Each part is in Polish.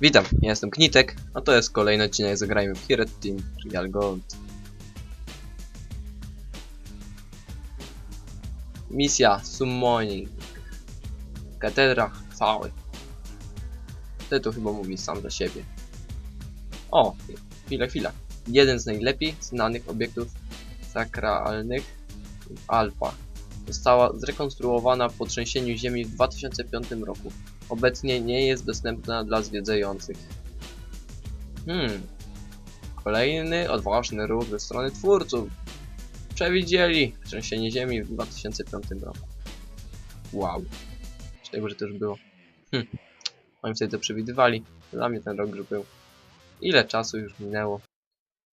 Witam, ja jestem Knitek, a to jest kolejny odcinek Zagrajmy w Hero Team Real Gold. Misja Summoning. Katedra chwały. Tytuł chyba mówi sam za siebie. O, chwila, chwila. Jeden z najlepiej znanych obiektów sakralnych Alfa została zrekonstruowana po trzęsieniu ziemi w 2005 roku. Obecnie nie jest dostępna dla zwiedzających. Hmm. Kolejny odważny ruch ze strony twórców. Przewidzieli trzęsienie ziemi w 2005 roku. Wow. Myślałem, że to już było. Hm. Oni wtedy to przewidywali. Dla mnie ten rok już był. Ile czasu już minęło,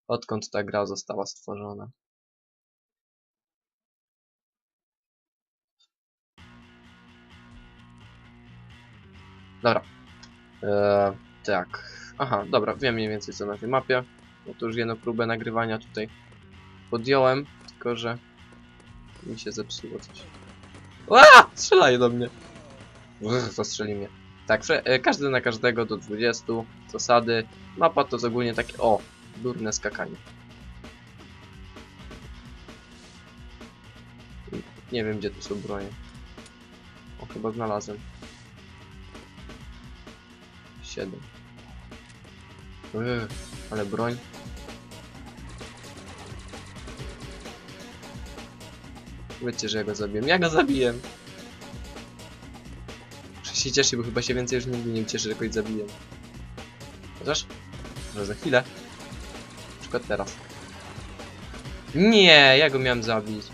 odkąd ta gra została stworzona? Dobra. Eee, tak. Aha, dobra, wiem mniej więcej co na tej mapie. No to już jedną próbę nagrywania tutaj podjąłem, tylko że mi się zepsuło coś. Ła! Strzelają do mnie. Uch, zastrzeli mnie. Tak, e, każdy na każdego do 20 zasady. Mapa to jest ogólnie takie, o, durne skakanie. Nie wiem gdzie tu są bronie. O, chyba znalazłem. 7. Yy, ale broń. Wiecie, że ja go zabiłem. Ja go zabiłem! Muszę się cieszyć, bo chyba się więcej już nigdy nie cieszę, że kogoś zabiłem. Chociaż? Może za chwilę. Na przykład teraz. Nie, ja go miałem zabić.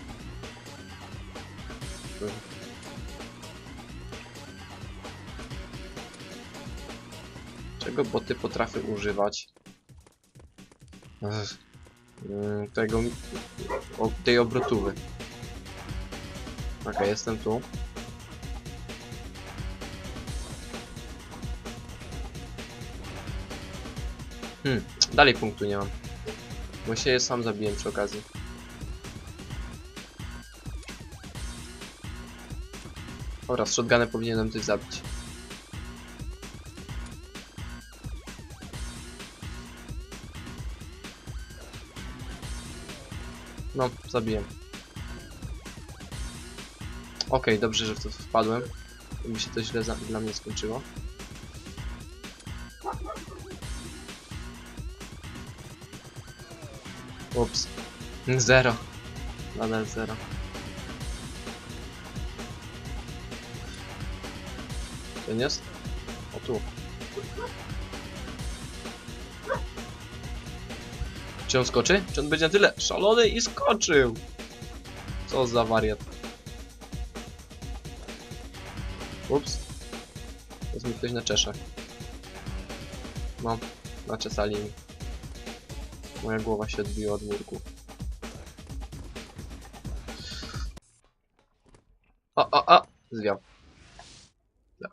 Czego boty potrafią używać? Ech, mm, Tego... Tej obrotówy. Okej, jestem tu. Hmm, dalej punktu nie mam. Bo się sam zabiłem przy okazji. Dobra, z shotgunem powinienem coś zabić. No, zabiłem. Okej, dobrze, że w to wpadłem. Mi się to źle dla mnie skończyło. Ups. Zero. Nadal zero. Nie jest? O tu. Czy on skoczy? Czy on będzie na tyle szalony i skoczył? Co za wariat. Ups. Jest mi ktoś na czeszach. No, naczesali mi. Moja głowa się odbiła od murku. O, o, o! Zwiał.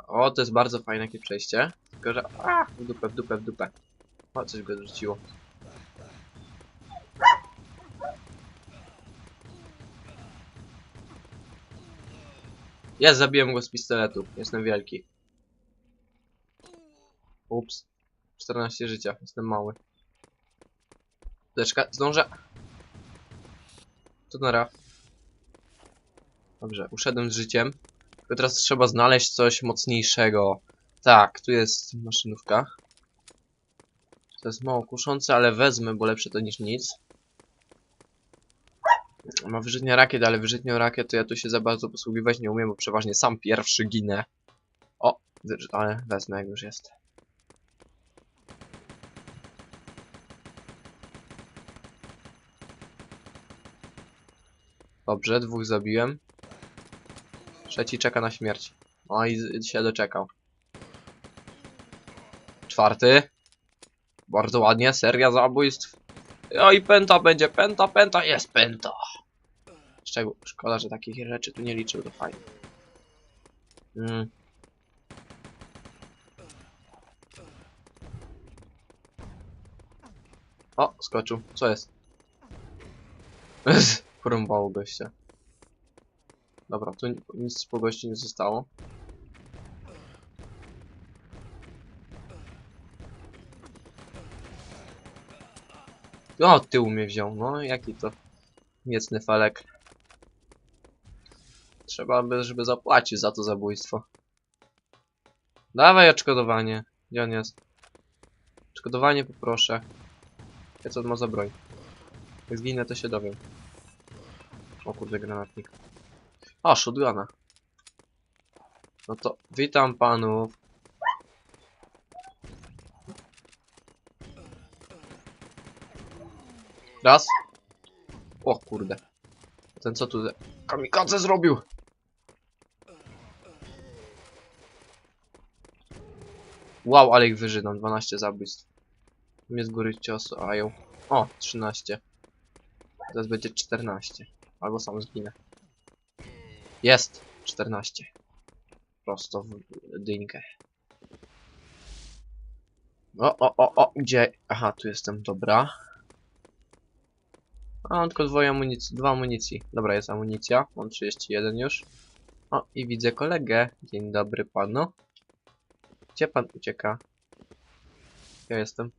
O, to jest bardzo fajne takie przejście. Tylko, że... A, w dupę, w dupę, w dupę. O, coś go rzuciło. Ja zabiłem go z pistoletu. Jestem wielki. Ups. 14 życia. Jestem mały. Deczka, zdążę. To nara. Dobrze, uszedłem z życiem. Tylko teraz trzeba znaleźć coś mocniejszego. Tak, tu jest maszynówka. To jest mało kuszące, ale wezmę, bo lepsze to niż nic. Ma wyrzutnię rakiet, ale wyrzutnią rakiet to ja tu się za bardzo posługiwać nie umiem, bo przeważnie sam pierwszy ginę. O, ale wezmę jak już jest. Dobrze, dwóch zabiłem. Trzeci czeka na śmierć. O i z- się doczekał. Czwarty. Bardzo ładnie, seria zabójstw. O i penta będzie, penta, penta, jest penta. Szczegół. Szkoda, że takich rzeczy tu nie liczył, to fajnie. Mm. O, skoczył. Co jest? Porąbało gościa. Dobra, tu nic po gości nie zostało. O, tył mnie wziął, no jaki to niecny falek. Trzeba by, żeby zapłacił za to zabójstwo. Dawaj odszkodowanie. Gdzie on jest? Odszkodowanie poproszę. Ja co on ma za broń? Jak zginę, to się dowiem. O kurde, granatnik. O, shotguna. No to witam panów. Raz. O kurde. Ten co tu... Kamikadze zrobił! Wow, ale ich wyżynam. 12 zabójstw. Mnie z góry ciosają. O, 13. Teraz będzie 14. Albo sam zginę. Jest! 14. Prosto w dynkę. O, o, o, o, gdzie? Aha, tu jestem, dobra. A, mam tylko dwoje amunicji, dwa amunicji. Dobra, jest amunicja, mam 31 już. O, i widzę kolegę. Dzień dobry panu. Gdzie pan ucieka? Ja jestem.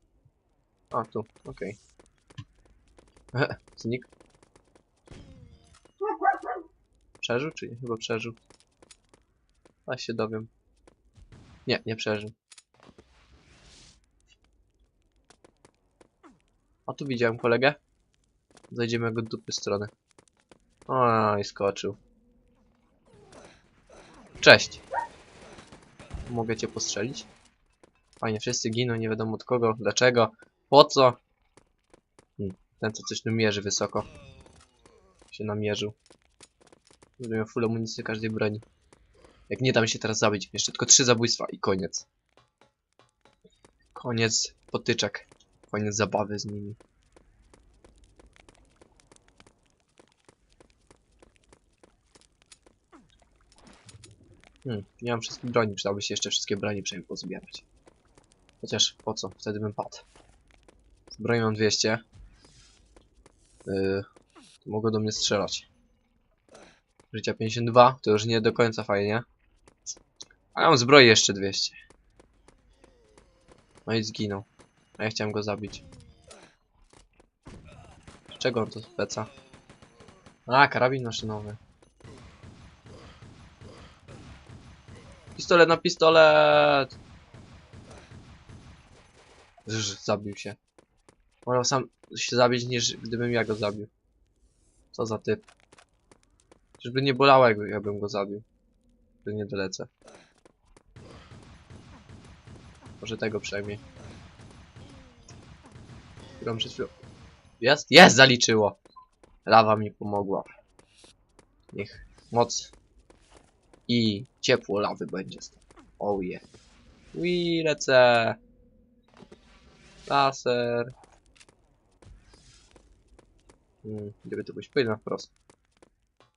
A, tu, okej. Okay. Znik. Przeżył czy nie? Chyba przeżył. A się dowiem. Nie, nie przeżył. A tu widziałem kolegę. Zajdziemy go dupy strony. O, i skoczył. Cześć. Mogę cię postrzelić? Fajnie, wszyscy giną, nie wiadomo od kogo, dlaczego, po co. Hmm, ten co coś namierzy wysoko. Się namierzył. Będę miał full amunicji każdej broni. Jak nie dam się teraz zabić, jeszcze tylko trzy zabójstwa i koniec. Koniec potyczek. Koniec zabawy z nimi. Hmm, nie mam wszystkich broni, przydałoby się jeszcze wszystkie broni przynajmniej pozbierać. Chociaż po co? Wtedy bym padł. Z broni mam 200. Yy, to mogą do mnie strzelać. Życia 52, to już nie do końca fajnie. A mam zbroi jeszcze 200. No i zginął. A ja chciałem go zabić. Z czego on to speca? A, karabin maszynowy. Pistolet na pistolet! Żż, zabił się. Wolał sam się zabić, niż gdybym ja go zabił. Co za typ. Żeby nie bolało, jakby, jakbym go zabił. Że nie dolecę. Może tego przejmie. Którą przed chwilą... Jest? Jest! Zaliczyło! Lawa mi pomogła. Niech moc i ciepło lawy będzie stąd. Oh yeah. Ui, lecę. Laser. Hmm, gdyby to być pójdę na wprost.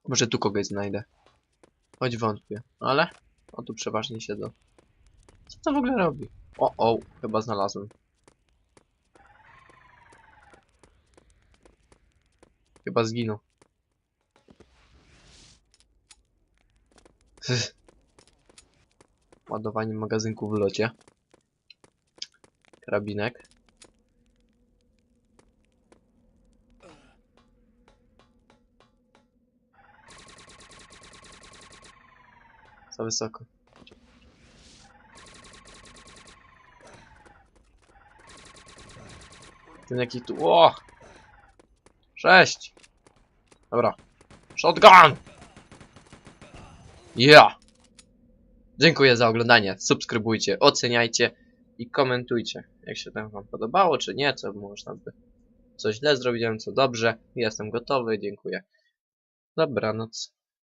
Może tu kogoś znajdę. Choć wątpię, ale o tu przeważnie siedzą. Co to w ogóle robi? O, o, chyba znalazłem. Chyba zginął. Ładowanie magazynku w locie. Karabinek. Za wysoko. Ten jaki tu... O! Sześć! Dobra. Shotgun! Ja! Dziękuję za oglądanie. Subskrybujcie, oceniajcie i komentujcie, jak się tam wam podobało, czy nie, co można by coś źle zrobiłem, co dobrze. Jestem gotowy, dziękuję. Dobranoc.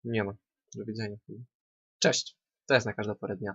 Nie ma. Do widzenia. Cześć. To jest na każdą porę dnia.